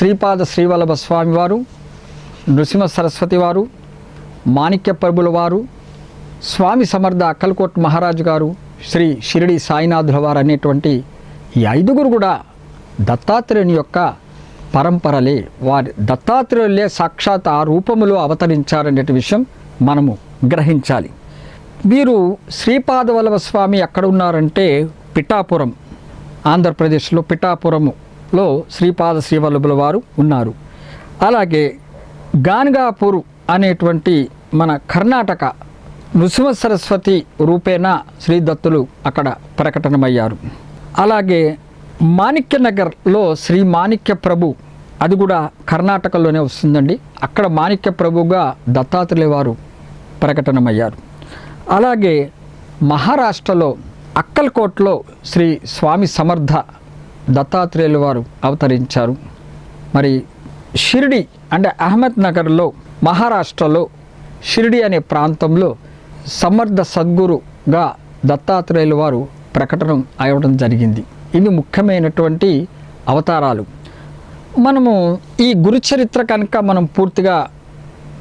శ్రీపాద శ్రీవల్లభ స్వామివారు నృసింహ సరస్వతి వారు మాణిక్య ప్రభుల వారు స్వామి సమర్థ అక్కలకోట్ మహారాజు గారు శ్రీ షిరిడి సాయినాథుల వారు అనేటువంటి ఈ ఐదుగురు కూడా దత్తాత్రేయుని యొక్క పరంపరలే. వారి దత్తాత్రేయులే సాక్షాత్ ఆ రూపములో అవతరించారనే విషయం మనము గ్రహించాలి. వీరు శ్రీపాదవల్లభ స్వామి ఎక్కడ ఉన్నారంటే పిఠాపురం ఆంధ్రప్రదేశ్లో పిఠాపురము. లో శ్రీపాద శ్రీవల్లభుల వారు ఉన్నారు. అలాగే గాన్గాపూర్ అనేటువంటి మన కర్ణాటక నృసింహ సరస్వతి రూపేణ శ్రీదత్తులు అక్కడ ప్రకటనమయ్యారు. అలాగే మాణిక్య నగర్లో శ్రీ మాణిక్య ప్రభు అది కూడా కర్ణాటకలోనే వస్తుందండి. అక్కడ మాణిక్య ప్రభుగా దత్తాత్రేయ వారు ప్రకటనమయ్యారు. అలాగే మహారాష్ట్రలో అక్కల్కోట్లో శ్రీ స్వామి సమర్థ దత్తాత్రేయులు వారు అవతరించారు. మరి షిరిడి అంటే అహ్మద్ నగర్లో మహారాష్ట్రలో షిరిడి అనే ప్రాంతంలో సమర్థ సద్గురుగా దత్తాత్రేయులు వారు ప్రకటన అవ్వడం జరిగింది. ఇవి ముఖ్యమైనటువంటి అవతారాలు. మనము ఈ గురు చరిత్ర కనుక మనం పూర్తిగా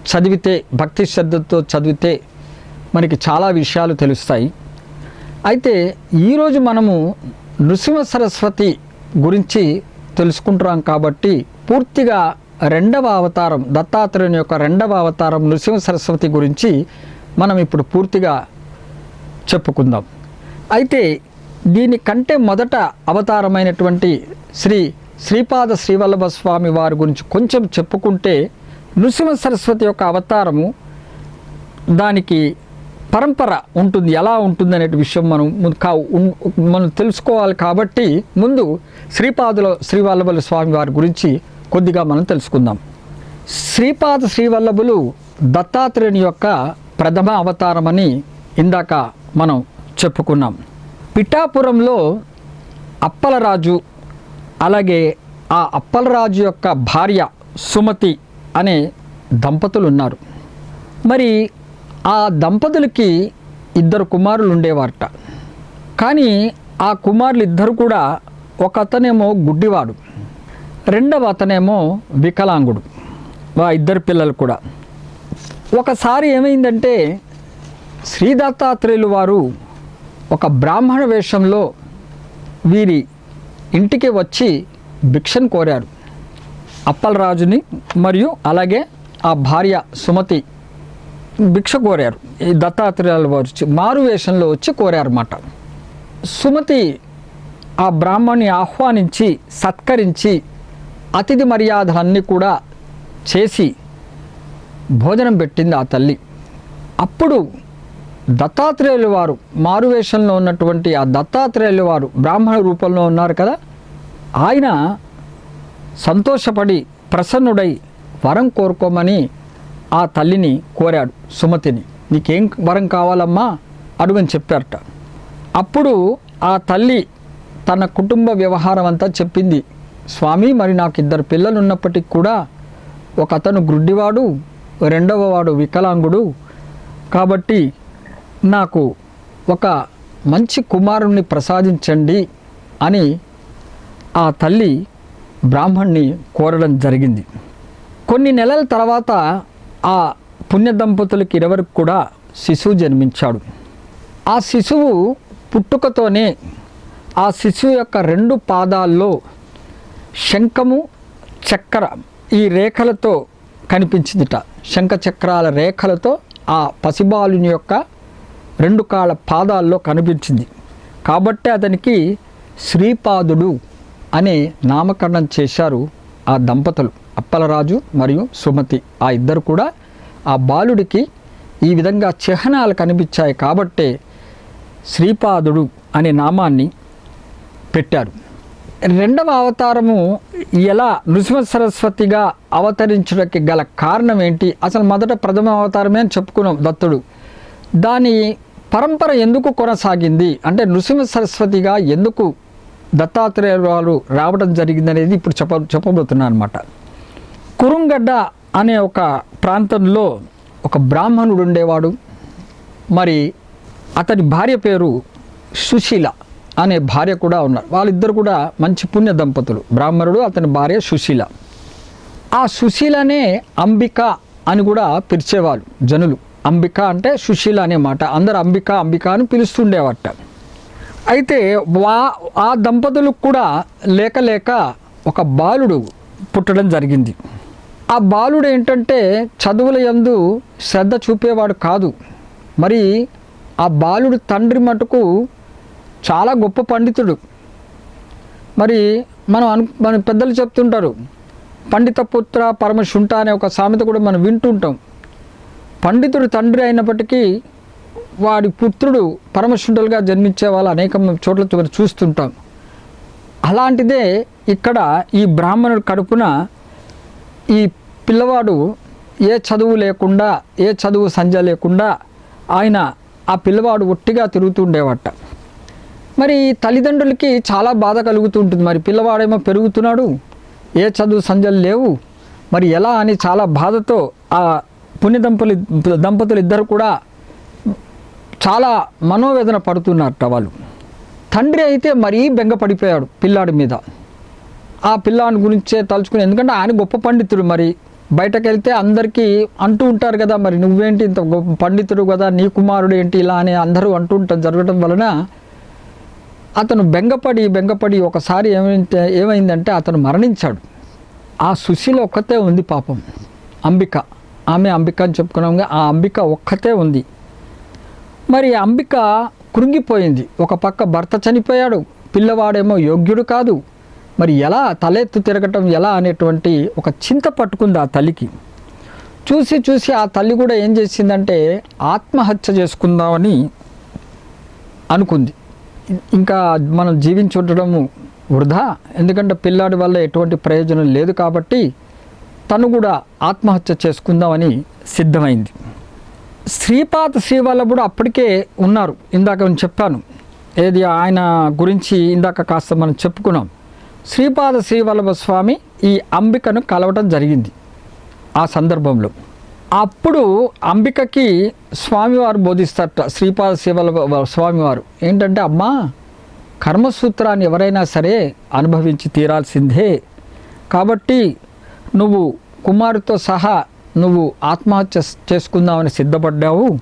చదివితే భక్తి శ్రద్ధతో చదివితే మనకి చాలా విషయాలు తెలుస్తాయి. అయితే ఈరోజు మనము నృసింహ సరస్వతి గురించి తెలుసుకుంటున్నాం కాబట్టి పూర్తిగా రెండవ అవతారం దత్తాత్రేయుని యొక్క రెండవ అవతారం నృసింహ సరస్వతి గురించి మనం ఇప్పుడు పూర్తిగా చెప్పుకుందాం. అయితే దీనికంటే మొదట అవతారమైనటువంటి శ్రీ శ్రీపాద శ్రీవల్లభ స్వామి వారి గురించి కొంచెం చెప్పుకుంటే నృసింహ సరస్వతి యొక్క అవతారము దానికి పరంపర ఉంటుంది ఎలా ఉంటుంది అనే విషయం మనం ముందు కా మనం తెలుసుకోవాలి కాబట్టి ముందు శ్రీపాదుల శ్రీవల్లభుల స్వామి వారి గురించి కొద్దిగా మనం తెలుసుకుందాం. శ్రీపాద శ్రీవల్లభులు దత్తాత్రేయుని యొక్క ప్రథమ అవతారమని ఇందాక మనం చెప్పుకున్నాం. పిఠాపురంలో అప్పలరాజు అలాగే ఆ అప్పలరాజు యొక్క భార్య సుమతి అనే దంపతులు ఉన్నారు. మరి ఆ దంపతులకి ఇద్దరు కుమారులు ఉండేవారట. కానీ ఆ కుమారులు ఇద్దరు కూడా ఒక అతనేమో గుడ్డివాడు రెండవ అతనేమో వికలాంగుడు వా ఇద్దరు పిల్లలు కూడా. ఒకసారి ఏమైందంటే శ్రీదత్తాత్రేయులు వారు ఒక బ్రాహ్మణ వేషంలో వీరి ఇంటికి వచ్చి భిక్షను కోరారు. అప్పలరాజుని మరియు అలాగే ఆ భార్య సుమతి భిక్ష కోరారు. ఈ దత్తాత్రేయుల వారు వచ్చి మారు వేషంలో వచ్చి కోరారన్నమాట. సుమతి ఆ బ్రాహ్మణ్ణి ఆహ్వానించి సత్కరించి అతిథి మర్యాదలన్నీ కూడా చేసి భోజనం పెట్టింది ఆ తల్లి. అప్పుడు దత్తాత్రేయుల వారు మారువేషంలో ఉన్నటువంటి ఆ దత్తాత్రేయుల వారు బ్రాహ్మణ రూపంలో ఉన్నారు కదా ఆయన సంతోషపడి ప్రసన్నుడై వరం కోరుకోమని ఆ తల్లిని కోరాడు సుమతిని. నీకేం వరం కావాలమ్మా? అడుగని చెప్పారట. అప్పుడు ఆ తల్లి తన కుటుంబ వ్యవహారం అంతా చెప్పింది. స్వామి మరి నాకు ఇద్దరు పిల్లలు ఉన్నప్పటికీ కూడా ఒక అతను గ్రుడ్డివాడు రెండవ వాడు వికలాంగుడు. కాబట్టి నాకు ఒక మంచి కుమారుణ్ణి ప్రసాదించండి అని ఆ తల్లి బ్రాహ్మణ్ణి కోరడం జరిగింది. కొన్ని నెలల తర్వాత ఆ పుణ్య దంపతులకి ఇరువురికి కూడా శిశువు జన్మించాడు. ఆ శిశువు పుట్టుకతోనే ఆ శిశువు యొక్క రెండు పాదాల్లో శంఖము చక్ర ఈ రేఖలతో కనిపించిందిట. శంఖ చక్రాల రేఖలతో ఆ పసిబాలుని యొక్క రెండు కాళ్ళ పాదాల్లో కనిపించింది. కాబట్టి అతనికి శ్రీపాదుడు అనే నామకరణం చేశారు ఆ దంపతులు. అప్పలరాజు మరియు సుమతి. ఆ ఇద్దరు కూడా ఆ బాలుడికి ఈ విధంగా చిహ్నాలు కనిపించాయి కాబట్టే శ్రీపాదుడు అనే నామాన్ని పెట్టారు. రెండవ అవతారము ఎలా నృసింహ సరస్వతిగా అవతరించడానికి గల కారణం ఏంటి? అసలు మొదట ప్రథమ అవతారమే అని చెప్పుకున్నాం దత్తుడు. దాని పరంపర ఎందుకు కొనసాగింది? అంటే నృసింహ సరస్వతిగా ఎందుకు దత్తాత్రేయ వారు రావడం జరిగింది అనేది ఇప్పుడు చెప్ప చెప్పబోతున్నాను అనమాట కురుంగడ్డ అనే ఒక ప్రాంతంలో ఒక బ్రాహ్మణుడు ఉండేవాడు. మరి అతని భార్య పేరు సుశీల అనే భార్య కూడా ఉన్నారు. వాళ్ళిద్దరు కూడా మంచి పుణ్య దంపతులు. బ్రాహ్మణుడు అతని భార్య సుశీల. ఆ సుశీలనే అంబిక అని కూడా పిలిచేవాళ్ళు జనులు. అంబిక అంటే సుశీల అనే మాట. అందరు అంబిక అంబిక అని పిలుస్తుండేవట అయితే వా ఆ దంపతులకు కూడా లేక లేక ఒక బాలుడు పుట్టడం జరిగింది. ఆ బాలుడు ఏంటంటే చదువుల యందు శ్రద్ధ చూపేవాడు కాదు. మరి ఆ బాలుడు తండ్రి మటుకు చాలా గొప్ప పండితుడు. మరి మనం అను మన పెద్దలు చెప్తుంటారు పండిత పుత్ర పరమశుంఠ అనే ఒక సామెత కూడా మనం వింటుంటాం. పండితుడు తండ్రి అయినప్పటికీ వాడి పుత్రుడు పరమశుంఠులుగా జన్మించే వాళ్ళు అనేక చోట్ల చూస్తుంటాం అలాంటిదే ఇక్కడ ఈ బ్రాహ్మణుడు కడుపున ఈ పిల్లవాడు ఏ చదువు లేకుండా ఏ చదువు సంజ లేకుండా ఆయన ఆ పిల్లవాడు ఒట్టిగా తిరుగుతుండేవట. మరి తల్లిదండ్రులకి చాలా బాధ కలుగుతుంటుంది. మరి పిల్లవాడేమో పెరుగుతున్నాడు ఏ చదువు సంజలు లేవు మరి ఎలా అని చాలా బాధతో ఆ పుణ్య దంపతులు దంపతులు ఇద్దరు కూడా చాలా మనోవేదన పడుతున్నారట వాళ్ళు. తండ్రి అయితే మరీ బెంగపడిపోయాడు పిల్లాడి మీద. ఆ పిల్లాని గురించే తలుచుకుని ఎందుకంటే ఆయన గొప్ప పండితుడు మరి. బయటకు వెళ్తే అందరికీ అంటూ ఉంటారు కదా మరి నువ్వేంటి ఇంత గొప్ప పండితుడు కదా నీ కుమారుడు ఏంటి ఇలా అని అందరూ అంటూ ఉంటారు జరగడం వలన అతను బెంగపడి బెంగపడి ఒకసారి ఏమైతే ఏమైందంటే అతను మరణించాడు. ఆ సుశీల ఒక్కతే ఉంది పాపం. అంబిక. ఆమె అంబిక అని చెప్పుకున్నాం ఆ అంబిక ఒక్కతే ఉంది. మరి అంబిక కృంగిపోయింది. ఒక పక్క భర్త చనిపోయాడు. పిల్లవాడేమో యోగ్యుడు కాదు. మరి ఎలా తలెత్తు తిరగటం ఎలా అనేటువంటి ఒక చింత పట్టుకుంది ఆ తల్లికి. చూసి చూసి ఆ తల్లి కూడా ఏం చేసిందంటే ఆత్మహత్య చేసుకుందామని అనుకుంది. ఇంకా మనం జీవించి ఉండడము వృధా ఎందుకంటే పిల్లాడి వల్ల ఎటువంటి ప్రయోజనం లేదు కాబట్టి తను కూడా ఆత్మహత్య చేసుకుందామని సిద్ధమైంది. శ్రీపాద శ్రీవల్లభుడు అప్పటికే ఉన్నారు. ఇందాక నేను చెప్పాను. ఏది ఆయన గురించి ఇందాక కాస్త మనం చెప్పుకున్నాం. శ్రీపాద శ్రీవల్లభ స్వామి ఈ అంబికను కలవటం జరిగింది ఆ సందర్భంలో. అప్పుడు అంబికకి స్వామివారు బోధిస్తారట శ్రీపాద శ్రీవల్లభ స్వామివారు. ఏంటంటే అమ్మా కర్మసూత్రాన్ని ఎవరైనా సరే అనుభవించి తీరాల్సిందే. కాబట్టి నువ్వు కుమారుతో సహా నువ్వు ఆత్మహత్య చేసుకుందామని సిద్ధపడ్డావు.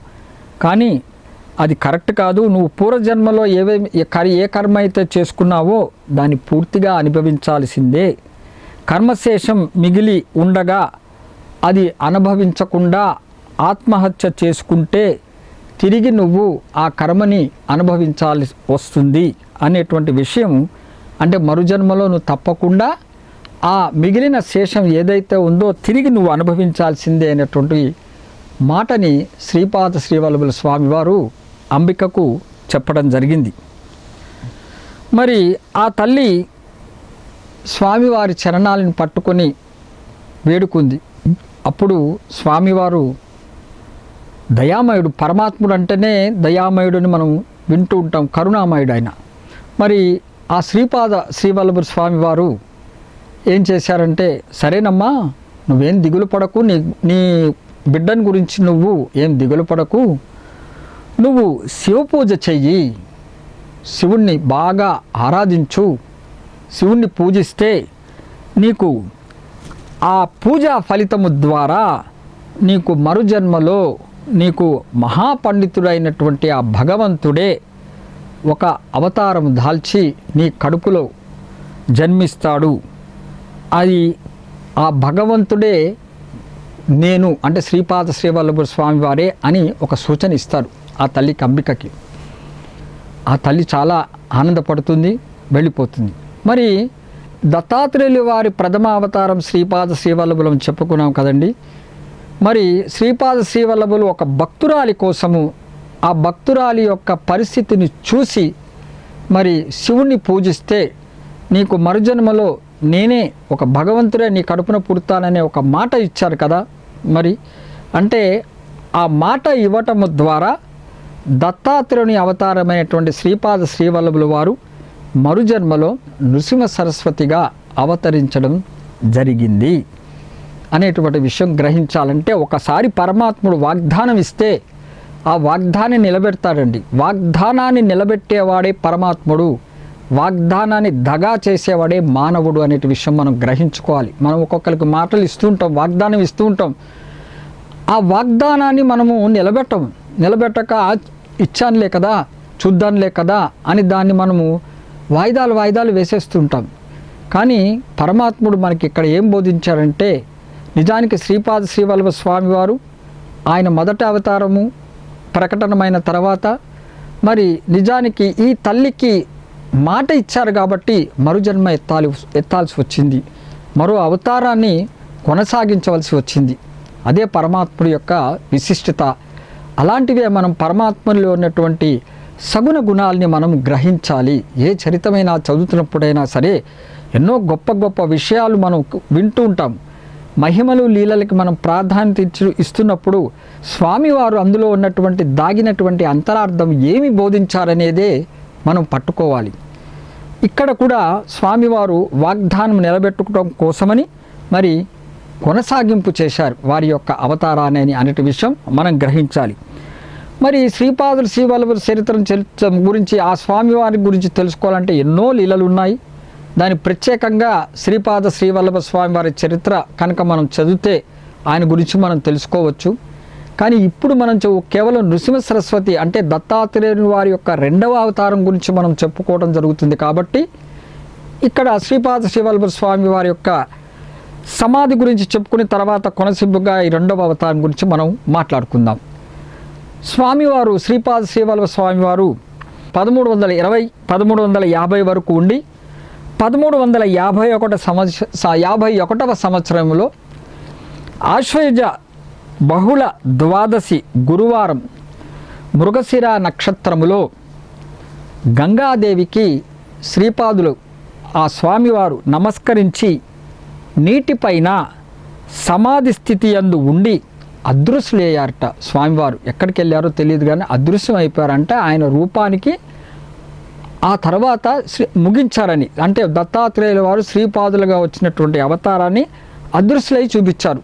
కానీ అది కరెక్ట్ కాదు. నువ్వు పూర్వజన్మలో ఏవేమి ఏ కర్- ఏ కర్మ అయితే చేసుకున్నావో దాన్ని పూర్తిగా అనుభవించాల్సిందే. కర్మశేషం మిగిలి ఉండగా అది అనుభవించకుండా ఆత్మహత్య చేసుకుంటే తిరిగి నువ్వు ఆ కర్మని అనుభవించాల్సి వస్తుంది అనేటువంటి విషయం. అంటే మరుజన్మలో నువ్వు తప్పకుండా ఆ మిగిలిన శేషం ఏదైతే ఉందో తిరిగి నువ్వు అనుభవించాల్సిందే అనేటువంటి మాటని శ్రీపాద శ్రీవల్లభుల స్వామివారు అంబికకు చెప్పడం జరిగింది. మరి ఆ తల్లి స్వామివారి చరణాలను పట్టుకొని వేడుకుంది. అప్పుడు స్వామివారు దయామయుడు పరమాత్ముడు అంటేనే దయామయుడని మనం వింటూ ఉంటాం కరుణామయుడు ఆయన మరి ఆ శ్రీపాద శ్రీవల్లభుడు స్వామివారు ఏం చేశారంటే సరేనమ్మా నువ్వేం దిగులు పడకు నీ నీ బిడ్డను గురించి నువ్వు ఏం దిగులు పడకు నువ్వు శివ పూజ చెయ్యి. శివుణ్ణి బాగా ఆరాధించు. శివుణ్ణి పూజిస్తే నీకు ఆ పూజా ఫలితము ద్వారా నీకు మరుజన్మలో నీకు మహాపండితుడైనటువంటి ఆ భగవంతుడే ఒక అవతారం దాల్చి నీ కడుపులో జన్మిస్తాడు. అది ఆ భగవంతుడే నేను అంటే శ్రీపాద శ్రీవల్లభ స్వామివారే అని ఒక సూచన ఇస్తారు ఆ తల్లి కంబికకి. ఆ తల్లి చాలా ఆనందపడుతుంది వెళ్ళిపోతుంది. మరి దత్తాత్రేయులు వారి ప్రథమ అవతారం శ్రీపాద శ్రీవల్లభులం చెప్పుకున్నాం కదండి. మరి శ్రీపాద శ్రీవల్లభులు ఒక భక్తురాలి కోసము ఆ భక్తురాలి యొక్క పరిస్థితిని చూసి మరి శివుణ్ణి పూజిస్తే నీకు మరుజన్మలో నేనే ఒక భగవంతుడే నీ కడుపున పుడతాననే ఒక మాట ఇచ్చారు కదా మరి. అంటే ఆ మాట ఇవ్వటము ద్వారా దత్తాత్రేయుని అవతారమైనటువంటి శ్రీపాద శ్రీవల్లభులు వారు మరుజన్మలో నృసింహ సరస్వతిగా అవతరించడం జరిగింది. అనేటువంటి విషయం గ్రహించాలంటే ఒకసారి పరమాత్ముడు వాగ్దానం ఇస్తే ఆ వాగ్దాన్ని నిలబెడతాడండి. వాగ్దానాన్ని నిలబెట్టేవాడే పరమాత్ముడు వాగ్దానాన్ని దగా చేసేవాడే మానవుడు అనే విషయం మనం గ్రహించుకోవాలి. మనం ఒక్కొక్కరికి మాటలు ఇస్తూ ఉంటాం వాగ్దానం ఇస్తూ ఉంటాం. ఆ వాగ్దానాన్ని మనము నిలబెట్టం నిలబెట్టక ఇచ్చానులే కదా చూద్దాంలే కదా అని దాన్ని మనము వాయిదాలు వాయిదాలు వేసేస్తుంటాం. కానీ పరమాత్ముడు మనకి ఇక్కడ ఏం బోధించారంటే నిజానికి శ్రీపాద శ్రీవల్లభ స్వామివారు ఆయన మొదటి అవతారము ప్రకటనమైన తర్వాత మరి నిజానికి ఈ తల్లికి మాట ఇచ్చారు కాబట్టి మరుజన్మ ఎత్తాలి ఎత్తాల్సి వచ్చింది. మరో అవతారాన్ని కొనసాగించవలసి వచ్చింది. అదే పరమాత్ముడి యొక్క విశిష్టత. అలాంటివే మనం పరమాత్మలో ఉన్నటువంటి సగుణ గుణాలని మనం గ్రహించాలి. ఏ చరితమైనా చదువుతున్నప్పుడైనా సరే ఎన్నో గొప్ప గొప్ప విషయాలు మనం వింటూ ఉంటాం. మహిమలు లీలలకి మనం ప్రాధాన్యత ఇచ్చి ఇస్తున్నప్పుడు స్వామివారు అందులో ఉన్నటువంటి దాగినటువంటి అంతరార్థం ఏమి బోధించారనేదే మనం పట్టుకోవాలి. ఇక్కడ కూడా స్వామివారు వాగ్దానం నిలబెట్టుకోవడం కోసమని మరి కొనసాగింపు చేశారు. వారి యొక్క అవతారాన్ని అని అనేటి విషయం మనం గ్రహించాలి. మరి శ్రీపాదులు శ్రీవల్లభుల చరిత్రను గురించి ఆ స్వామివారి గురించి తెలుసుకోవాలంటే ఎన్నో లీలలు ఉన్నాయి. దాని ప్రత్యేకంగా శ్రీపాద శ్రీవల్లభ స్వామివారి చరిత్ర కనుక మనం చదివితే ఆయన గురించి మనం తెలుసుకోవచ్చు. కానీ ఇప్పుడు మనం కేవలం నృసింహ సరస్వతి అంటే దత్తాత్రేయుని వారి యొక్క రెండవ అవతారం గురించి మనం చెప్పుకోవడం జరుగుతుంది కాబట్టి ఇక్కడ శ్రీపాద శ్రీవల్లభ స్వామి వారి యొక్క సమాధి గురించి చెప్పుకుని తర్వాత కొనసిబ్బుగా ఈ రెండవ అవతారం గురించి మనం మాట్లాడుకుందాం. స్వామివారు శ్రీపాద శ్రీవల్లభ స్వామివారు పదమూడు వందల ఇరవై పదమూడు వందల యాభై వరకు ఉండి పదమూడు వందల యాభై ఒకటి సంవత్సర యాభై ఒకటవ సంవత్సరంలో ఆశ్వయుజ బహుళ ద్వాదశి గురువారం మృగశిర నక్షత్రములో గంగాదేవికి శ్రీపాదులు ఆ స్వామివారు నమస్కరించి నీటిపైన సమాధి స్థితి అందు ఉండి అదృశ్యులయ్యారట స్వామివారు. ఎక్కడికి వెళ్ళారో తెలియదు కానీ అదృశ్యం అయిపోయారంటే. ఆయన రూపానికి ఆ తర్వాత శ్రీ ముగించారని అంటే దత్తాత్రేయుల వారు శ్రీపాదులుగా వచ్చినటువంటి అవతారాన్ని అదృశ్యులై చూపించారు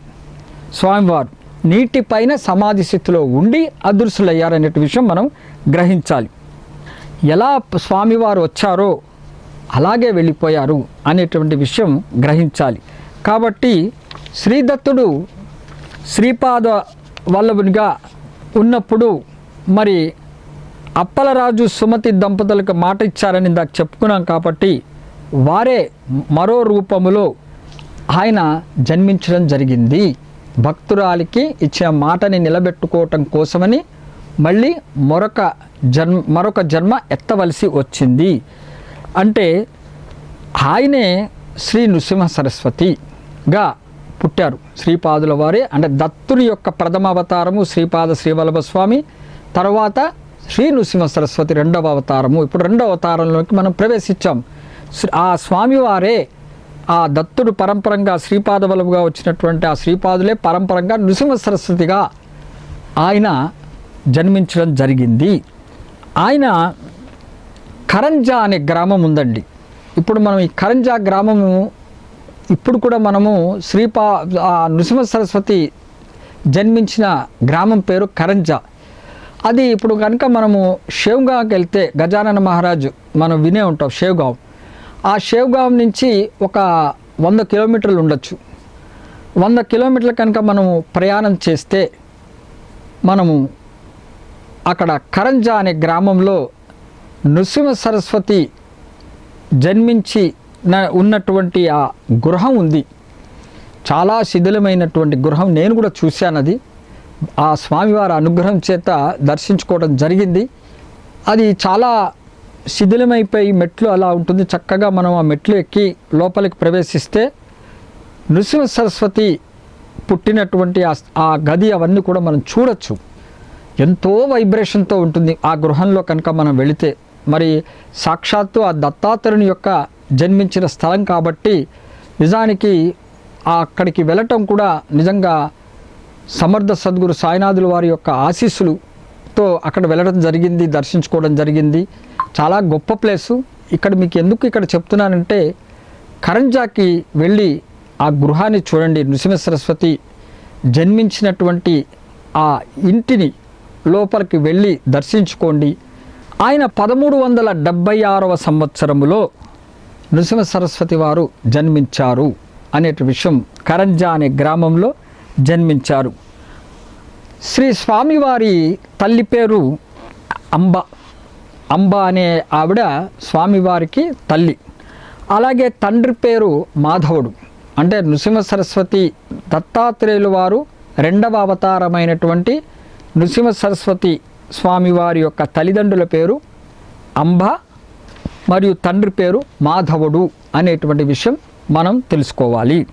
స్వామివారు. నీటిపైన సమాధి స్థితిలో ఉండి అదృశ్యులయ్యారనే విషయం మనం గ్రహించాలి. ఎలా స్వామివారు వచ్చారో అలాగే వెళ్ళిపోయారు అనేటువంటి విషయం గ్రహించాలి. కాబట్టి శ్రీదత్తుడు శ్రీపాద వల్లభునిగా ఉన్నప్పుడు మరి అప్పలరాజు సుమతి దంపతులకు మాట ఇచ్చారని ఇందాక చెప్పుకున్నాం కాబట్టి వారే మరో రూపములో ఆయన జన్మించడం జరిగింది. భక్తురాలికి ఇచ్చిన మాటని నిలబెట్టుకోవటం కోసమని మళ్ళీ మరొక జన్మ మరొక జన్మ ఎత్తవలసి వచ్చింది. అంటే ఆయనే శ్రీ నృసింహ సరస్వతి. గా పుట్టారు. శ్రీపాదుల వారే. అంటే దత్తుని యొక్క ప్రథమ అవతారము శ్రీపాద శ్రీవల్లభ స్వామి. తర్వాత శ్రీ నృసింహ సరస్వతి రెండవ అవతారము. ఇప్పుడు రెండవ అవతారంలోకి మనం ప్రవేశించాం. ఆ స్వామివారే ఆ దత్తుడు పరంపరంగా శ్రీపాద బలముగా వచ్చినటువంటి ఆ శ్రీపాదులే పరంపరంగా నృసింహ సరస్వతిగా ఆయన జన్మించడం జరిగింది. ఆయన కరంజా అనే గ్రామం ఉందండి. ఇప్పుడు మనం ఈ కరంజా గ్రామము ఇప్పుడు కూడా మనము శ్రీపా ఆ నృసింహ సరస్వతి జన్మించిన గ్రామం పేరు కరంజా. అది ఇప్పుడు కనుక మనము షేవ్గావ్కి వెళ్తే గజానన మహారాజు మనం వినే ఉంటాం షేవ్గావ్. ఆ షేవ్గావ్ నుంచి ఒక వంద కిలోమీటర్లు ఉండొచ్చు. వంద కిలోమీటర్లు కనుక మనము ప్రయాణం చేస్తే మనము అక్కడ కరంజా అనే గ్రామంలో నృసింహ సరస్వతి జన్మించి ఉన్నటువంటి ఆ గృహం ఉంది. చాలా శిథిలమైనటువంటి గృహం నేను కూడా చూశాను అది. ఆ స్వామివారి అనుగ్రహం చేత దర్శించుకోవడం జరిగింది. అది చాలా శిథిలమైపోయి మెట్లు అలా ఉంటుంది. చక్కగా మనం ఆ మెట్లు ఎక్కి లోపలికి ప్రవేశిస్తే నృసింహ సరస్వతి పుట్టినటువంటి ఆ ఆ గది అవన్నీ కూడా మనం చూడొచ్చు. ఎంతో వైబ్రేషన్తో ఉంటుంది ఆ గృహంలో కనుక మనం వెళితే. మరి సాక్షాత్తు ఆ దత్తాత్రేయుని యొక్క జన్మించిన స్థలం కాబట్టి నిజానికి అక్కడికి వెళ్ళటం కూడా నిజంగా సమర్థ సద్గురు సాయినాథుల వారి యొక్క ఆశీస్సులుతో అక్కడ వెళ్ళడం జరిగింది దర్శించుకోవడం జరిగింది. చాలా గొప్ప ప్లేసు. ఇక్కడ మీకు ఎందుకు ఇక్కడ చెప్తున్నానంటే కరంజాకి వెళ్ళి ఆ గృహాన్ని చూడండి. నృసింహ సరస్వతి జన్మించినటువంటి ఆ ఇంటిని లోపలికి వెళ్ళి దర్శించుకోండి. ఆయన పదమూడు వందల డెబ్భై ఆరవ సంవత్సరములో నృసింహ సరస్వతి వారు జన్మించారు అనే విషయం కరంజా అనే గ్రామంలో జన్మించారు. శ్రీ స్వామివారి తల్లి పేరు అంబ. అంబ అనే ఆవిడ స్వామివారికి తల్లి. అలాగే తండ్రి పేరు మాధవుడు. అంటే నృసింహ సరస్వతి దత్తాత్రేయులు వారు రెండవ అవతారమైనటువంటి నృసింహ సరస్వతి స్వామివారి యొక్క తల్లిదండ్రుల పేరు అంబ. మరియు తండ్రి పేరు మాధవుడు అనేటువంటి విషయం మనం తెలుసుకోవాలి.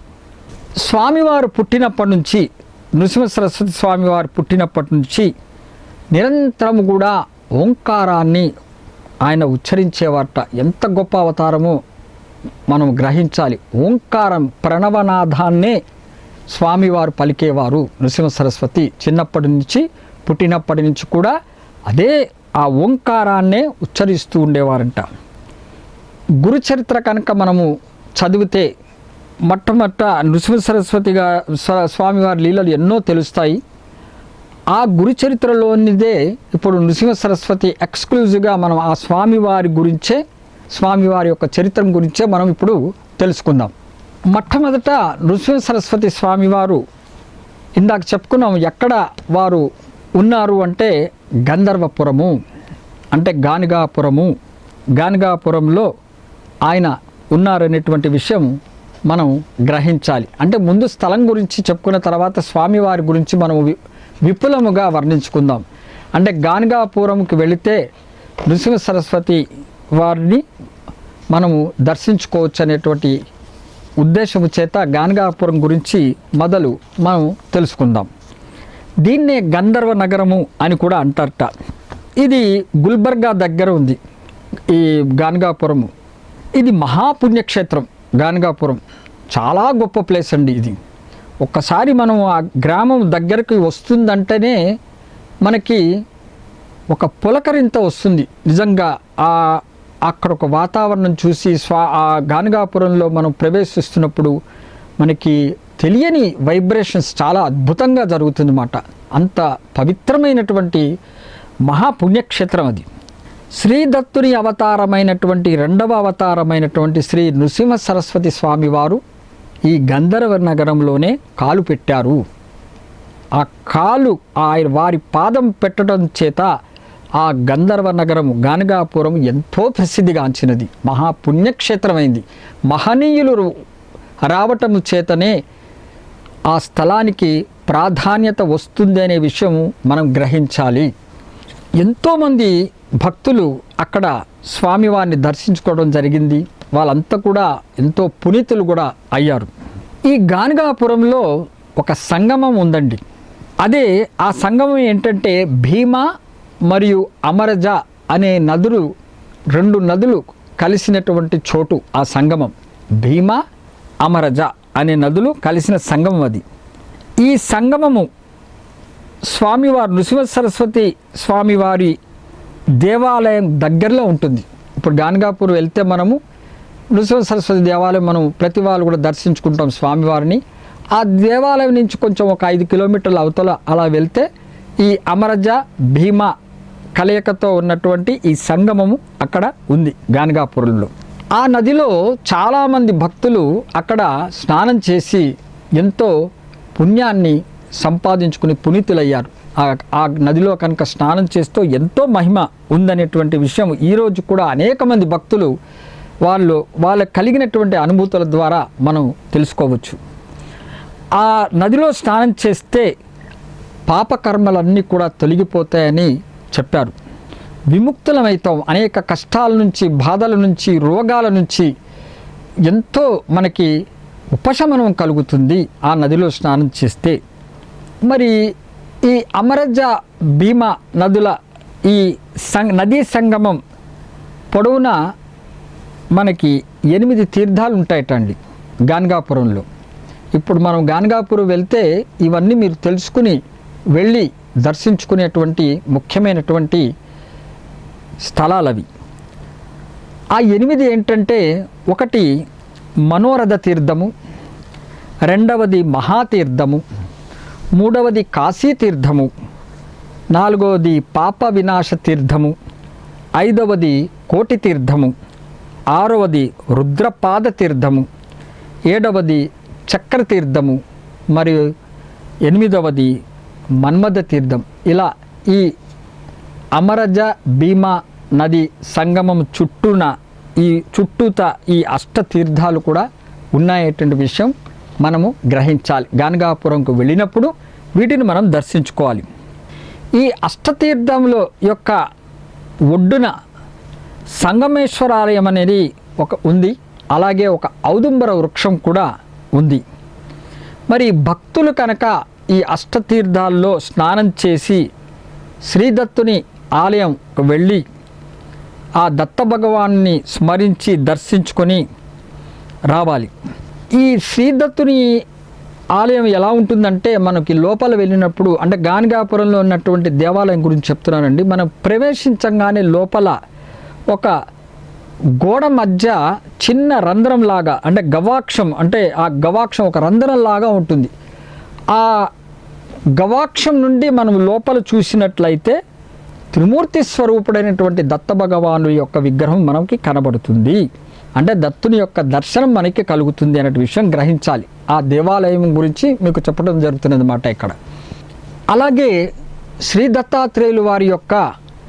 స్వామివారు పుట్టినప్పటి నుంచి నృసింహ సరస్వతి స్వామివారు పుట్టినప్పటి నుంచి నిరంతరం కూడా ఓంకారాన్ని ఆయన ఉచ్చరించేవారట. ఎంత గొప్ప అవతారమో మనం గ్రహించాలి. ఓంకారం ప్రణవనాథాన్నే స్వామివారు పలికేవారు నృసింహ సరస్వతి చిన్నప్పటి నుంచి పుట్టినప్పటి నుంచి కూడా అదే ఆ ఓంకారాన్నే ఉచ్చరిస్తూ ఉండేవారంట. గురుచరిత్ర కనుక మనము చదివితే మొట్టమొదట నృసింహ సరస్వతిగా స్వామివారి లీలలు ఎన్నో తెలుస్తాయి. ఆ గురు చరిత్రలోనిదే ఇప్పుడు నృసింహ సరస్వతి ఎక్స్క్లూజివ్గా మనం ఆ స్వామివారి గురించే స్వామివారి యొక్క చరిత్ర గురించే మనం ఇప్పుడు తెలుసుకుందాం. మొట్టమొదట నృసింహ సరస్వతి స్వామివారు ఇందాక చెప్పుకున్నాం ఎక్కడ వారు ఉన్నారు అంటే గంధర్వపురము అంటే గానిగాపురము. గానిగాపురంలో ఆయన ఉన్నారనేటువంటి విషయం మనం గ్రహించాలి. అంటే ముందు స్థలం గురించి చెప్పుకున్న తర్వాత స్వామివారి గురించి మనం వి- విపులముగా వర్ణించుకుందాం. అంటే గానిగాపురంకి వెళితే నృసింహ సరస్వతి వారిని మనము దర్శించుకోవచ్చు అనేటువంటి ఉద్దేశము చేత గానగాపురం గురించి మొదలు మనం తెలుసుకుందాం. దీన్నే గంధర్వ నగరము అని కూడా అంటారట. ఇది గుల్బర్గా దగ్గర ఉంది. ఈ గానగాపురము. ఇది మహాపుణ్యక్షేత్రం గానగాపురం. చాలా గొప్ప ప్లేస్ అండి ఇది. ఒక్కసారి మనం ఆ గ్రామం దగ్గరికి వస్తుందంటేనే మనకి ఒక పులకరింత వస్తుంది. నిజంగా ఆ అక్కడ ఒక వాతావరణం చూసి స్వా ఆ గానగాపురంలో మనం ప్రవేశిస్తున్నప్పుడు మనకి తెలియని వైబ్రేషన్స్ చాలా అద్భుతంగా జరుగుతుందన్నమాట. అంత పవిత్రమైనటువంటి మహాపుణ్యక్షేత్రం అది. శ్రీదత్తుని అవతారమైనటువంటి రెండవ అవతారమైనటువంటి శ్రీ నృసింహ సరస్వతి స్వామివారు ఈ గంధర్వ నగరంలోనే కాలు పెట్టారు. ఆ కాలు ఆయన వారి పాదం పెట్టడం చేత ఆ గంధర్వ నగరం గానగాపురం ఎంతో ప్రసిద్ధిగాంచినది. మహాపుణ్యక్షేత్రమైంది. మహనీయులు రావటం చేతనే ఆ స్థలానికి ప్రాధాన్యత వస్తుంది అనే విషయం మనం గ్రహించాలి. ఎంతోమంది భక్తులు అక్కడ స్వామివారిని దర్శించుకోవడం జరిగింది. వాళ్ళంతా కూడా ఎంతో పునీతులు కూడా అయ్యారు. ఈ గానగాపురంలో ఒక సంగమం ఉందండి. అదే ఆ సంగమం ఏంటంటే భీమా మరియు అమరజ అనే నదులు రెండు నదులు కలిసినటువంటి చోటు ఆ సంగమం. భీమా అమరజ అనే నదులు కలిసిన సంగమం అది. ఈ సంగమము స్వామివారు నృసింహ సరస్వతి స్వామివారి దేవాలయం దగ్గరలో ఉంటుంది. ఇప్పుడు గాన్గాపూర్ వెళ్తే మనము నృసింహ సరస్వతి దేవాలయం మనం ప్రతి వాళ్ళు కూడా దర్శించుకుంటాం స్వామివారిని. ఆ దేవాలయం నుంచి కొంచెం ఒక ఐదు కిలోమీటర్ల అవతల అలా వెళ్తే ఈ అమరజ భీమా కలయికతో ఉన్నటువంటి ఈ సంగమము అక్కడ ఉంది గానగాపురంలో. ఆ నదిలో చాలామంది భక్తులు అక్కడ స్నానం చేసి ఎంతో పుణ్యాన్ని సంపాదించుకుని పునీతులయ్యారు. ఆ- నదిలో కనుక స్నానం చేస్తూ ఎంతో మహిమ ఉందనేటువంటి విషయం ఈరోజు కూడా అనేక మంది భక్తులు వాళ్ళు వాళ్ళకు కలిగినటువంటి అనుభూతుల ద్వారా మనం తెలుసుకోవచ్చు. ఆ నదిలో స్నానం చేస్తే పాపకర్మలన్నీ కూడా తొలగిపోతాయని చెప్పారు. విముక్తులమైతాం. అనేక కష్టాల నుంచి బాధల నుంచి రోగాల నుంచి ఎంతో మనకి ఉపశమనం కలుగుతుంది ఆ నదిలో స్నానం చేస్తే. మరి ఈ అమరజ భీమ నదుల ఈ సం నదీ సంగమం పొడవునా మనకి ఎనిమిది తీర్థాలు ఉంటాయటండి గాన్గాపురంలో. ఇప్పుడు మనం గాన్గాపురం వెళ్తే ఇవన్నీ మీరు తెలుసుకుని వెళ్ళి దర్శించుకునేటువంటి ముఖ్యమైనటువంటి స్థలాలు అవి ఆ ఎనిమిది ఏంటంటే ఒకటి మనోరథ తీర్థము రెండవది మహాతీర్థము మూడవది కాశీ తీర్థము నాలుగవది పాప వినాశ తీర్థము ఐదవది కోటి తీర్థము ఆరవది రుద్రపాద తీర్థము ఏడవది చక్ర తీర్థము మరియు ఎనిమిదవది మన్మథ తీర్థం ఇలా ఈ అమరజ భీమా నది సంగమం చుట్టూన ఈ చుట్టూత ఈ అష్ట తీర్థాలు కూడా ఉన్నాయటువంటి విషయం మనము గ్రహించాలి. గానగాపురంకు వెళ్ళినప్పుడు వీటిని మనం దర్శించుకోవాలి. ఈ అష్టతీర్థంలో యొక్క ఒడ్డున సంగమేశ్వరాలయం అనేది ఒక ఉంది. అలాగే ఒక ఔదుంబర వృక్షం కూడా ఉంది. మరి భక్తులు కనుక ఈ అష్టతీర్థాల్లో స్నానం చేసి శ్రీదత్తుని ఆలయం వెళ్ళి ఆ దత్త భగవాన్ని స్మరించి దర్శించుకొని రావాలి. ఈ శ్రీదత్తుని ఆలయం ఎలా ఉంటుందంటే మనకి లోపల వెళ్ళినప్పుడు అంటే గానిగాపురంలో ఉన్నటువంటి దేవాలయం గురించి చెప్తున్నానండి. మనం ప్రవేశించగానే లోపల ఒక గోడ మధ్య చిన్న రంధ్రం లాగా అంటే గవాక్షం అంటే ఆ గవాక్షం ఒక రంధ్రం లాగా ఉంటుంది. ఆ గవాక్షం నుండి మనం లోపల చూసినట్లయితే త్రిమూర్తి స్వరూపుడైనటువంటి దత్త భగవాను యొక్క విగ్రహం మనకి కనబడుతుంది. అంటే దత్తుని యొక్క దర్శనం మనకి కలుగుతుంది అనే విషయం గ్రహించాలి. ఆ దేవాలయం గురించి మీకు చెప్పడం జరుగుతున్నది అన్నమాట ఇక్కడ. అలాగే శ్రీ దత్తాత్రేయులు వారి యొక్క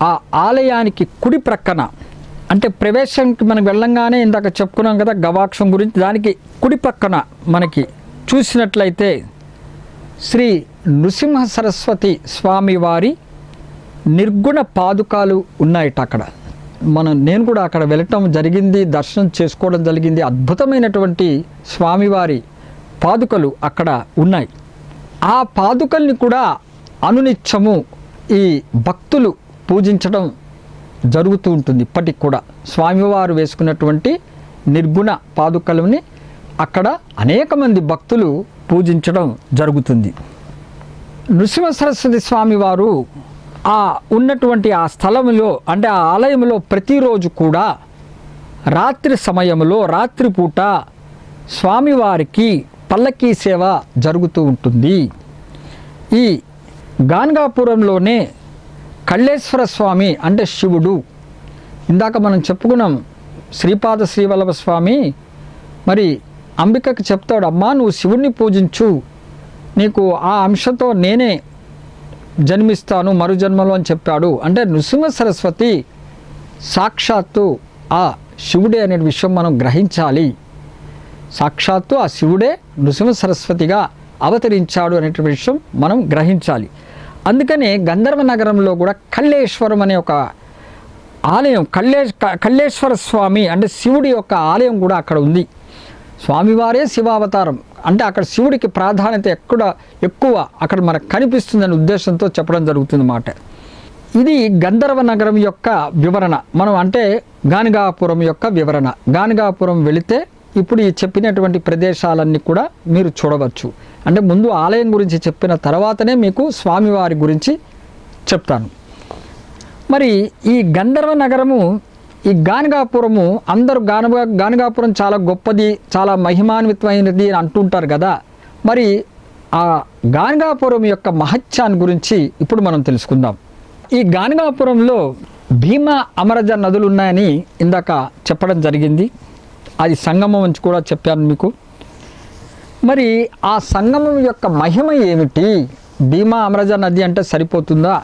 ఆ ఆలయానికి కుడి ప్రక్కన అంటే ప్రవేశంకి మనం వెళ్ళంగానే ఇందాక చెప్పుకున్నాం కదా గవాక్షం గురించి దానికి కుడి ప్రక్కన మనకి చూసినట్లయితే శ్రీ నృసింహ సరస్వతి స్వామి వారి నిర్గుణ పాదుకాలు ఉన్నాయట అక్కడ. మనం నేను కూడా అక్కడ వెళ్ళటం జరిగింది దర్శనం చేసుకోవడం జరిగింది. అద్భుతమైనటువంటి స్వామివారి పాదుకలు అక్కడ ఉన్నాయి. ఆ పాదుకల్ని కూడా అనునిత్యము ఈ భక్తులు పూజించడం జరుగుతూ ఉంటుంది. ఇప్పటికి కూడా స్వామివారు వేసుకున్నటువంటి నిర్గుణ పాదుకలని అక్కడ అనేక మంది భక్తులు పూజించడం జరుగుతుంది. నృసింహ సరస్వతి స్వామివారు ఆ ఉన్నటువంటి ఆ స్థలంలో అంటే ఆ ఆలయంలో ప్రతిరోజు కూడా రాత్రి సమయంలో రాత్రిపూట స్వామివారికి పల్లకీ సేవ జరుగుతూ ఉంటుంది. ఈ గాన్గాపురంలోనే కళ్ళేశ్వర స్వామి అంటే శివుడు. ఇందాక మనం చెప్పుకున్నాం శ్రీపాద శ్రీవల్లభ స్వామి. మరి అంబికకు చెప్తాడు అమ్మా నువ్వు శివుణ్ణి పూజించు. నీకు ఆ అంశంతో నేనే జన్మిస్తాను మరు జన్మలో అని చెప్పాడు. అంటే నృసింహ సరస్వతి సాక్షాత్తు ఆ శివుడే అనే విషయం మనం గ్రహించాలి. సాక్షాత్తు ఆ శివుడే నృసింహ సరస్వతిగా అవతరించాడు అనేటువంటి విషయం మనం గ్రహించాలి. అందుకనే గంధర్వ నగరంలో కూడా కళ్ళేశ్వరం అనే ఒక ఆలయం కళ్ళే కళ్ళేశ్వర స్వామి అంటే శివుడి యొక్క ఆలయం కూడా అక్కడ ఉంది. స్వామివారే శివావతారం. అంటే అక్కడ శివుడికి ప్రాధాన్యత ఎక్కడ ఎక్కువ అక్కడ మనకు కనిపిస్తుందనే ఉద్దేశంతో చెప్పడం జరుగుతుంది మాట. ఇది గంధర్వ నగరం యొక్క వివరణ. మనం అంటే గానిగాపురం యొక్క వివరణ. గానిగాపురం వెళితే ఇప్పుడు ఈ చెప్పినటువంటి ప్రదేశాలన్నీ కూడా మీరు చూడవచ్చు. అంటే ముందు ఆలయం గురించి చెప్పిన తర్వాతనే మీకు స్వామివారి గురించి చెప్తాను. మరి ఈ గంధర్వ నగరము ఈ గానగాపురము అందరూ గానగా గానగాపురం చాలా గొప్పది చాలా మహిమాన్వితమైనది అని అంటుంటారు కదా. మరి ఆ గానగాపురం యొక్క మహత్యాన్ని గురించి ఇప్పుడు మనం తెలుసుకుందాం. ఈ గానగాపురంలో భీమా అమరజ నదులు ఉన్నాయని ఇందాక చెప్పడం జరిగింది. అది సంగమం అని కూడా చెప్పాను మీకు. మరి ఆ సంగమం యొక్క మహిమ ఏమిటి? భీమా అమరజ నది అంటే సరిపోతుందా?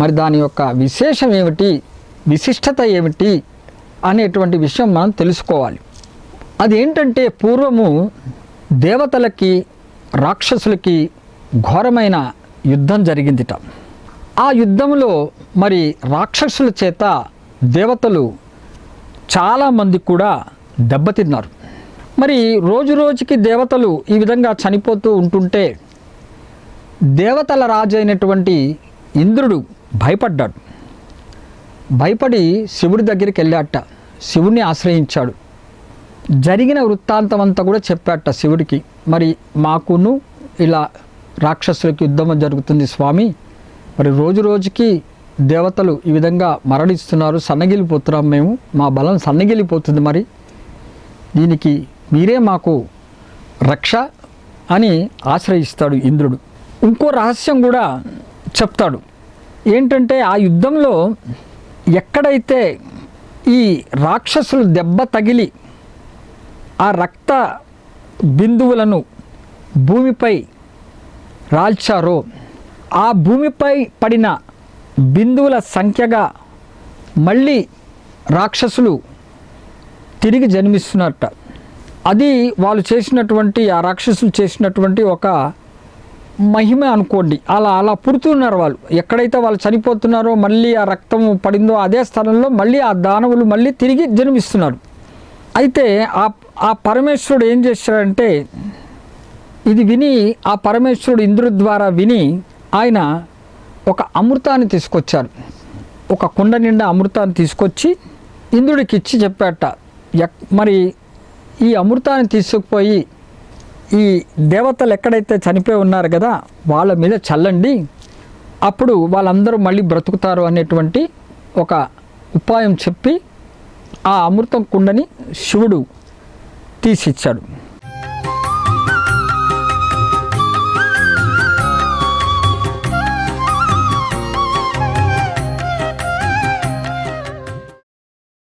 మరి దాని యొక్క విశేషం ఏమిటి? విశిష్టత ఏమిటి? అనేటువంటి విషయం మనం తెలుసుకోవాలి. అదేంటంటే పూర్వము దేవతలకి రాక్షసులకి ఘోరమైన యుద్ధం జరిగిందిట. ఆ యుద్ధంలో మరి రాక్షసుల చేత దేవతలు చాలామంది కూడా దెబ్బతిన్నారు. మరి రోజు రోజుకి దేవతలు ఈ విధంగా చనిపోతూ ఉంటుంటే దేవతల రాజు అయినటువంటి ఇంద్రుడు భయపడ్డాడు. భయపడి శివుడి దగ్గరికి వెళ్ళాట శివుణ్ణి ఆశ్రయించాడు. జరిగిన వృత్తాంతం అంతా కూడా చెప్పాట శివుడికి. మరి మాకును ఇలా రాక్షసులకి యుద్ధం జరుగుతుంది స్వామి. మరి రోజు రోజుకి దేవతలు ఈ విధంగా మరణిస్తున్నారు. సన్నగిలిపోతున్నాం మేము. మా బలం సన్నగిలిపోతుంది మరి. దీనికి మీరే మాకు రక్ష అని ఆశ్రయిస్తాడు ఇంద్రుడు. ఇంకో రహస్యం కూడా చెప్తాడు. ఏంటంటే ఆ యుద్ధంలో ఎక్కడైతే ఈ రాక్షసులు దెబ్బ తగిలి ఆ రక్త బిందువులను భూమిపై రాల్చారో ఆ భూమిపై పడిన బిందువుల సంఖ్యగా మళ్ళీ రాక్షసులు తిరిగి జన్మిస్తున్నట్ట. అది వాళ్ళు చేసినటువంటి ఆ రాక్షసులు చేసినటువంటి ఒక మహిమ అనుకోండి. అలా అలా పుడుతున్నారు వాళ్ళు. ఎక్కడైతే వాళ్ళు చనిపోతున్నారో మళ్ళీ ఆ రక్తం పడిందో అదే స్థలంలో మళ్ళీ ఆ దానవులు మళ్ళీ తిరిగి జన్మిస్తున్నారు. అయితే ఆ ఆ పరమేశ్వరుడు ఏం చేశాడంటే ఇది విని ఆ పరమేశ్వరుడు ఇంద్రుడి ద్వారా విని ఆయన ఒక అమృతాన్ని తీసుకొచ్చారు. ఒక కుండ నిండా అమృతాన్ని తీసుకొచ్చి ఇంద్రుడికి ఇచ్చి చెప్పాట మరి ఈ అమృతాన్ని తీసుకుపోయి ఈ దేవతలు ఎక్కడైతే చనిపోయి ఉన్నారు కదా వాళ్ళ మీద చల్లండి. అప్పుడు వాళ్ళందరూ మళ్ళీ బ్రతుకుతారు అనేటువంటి ఒక ఉపాయం చెప్పి ఆ అమృతం కుండని శివుడు తీసిచ్చాడు.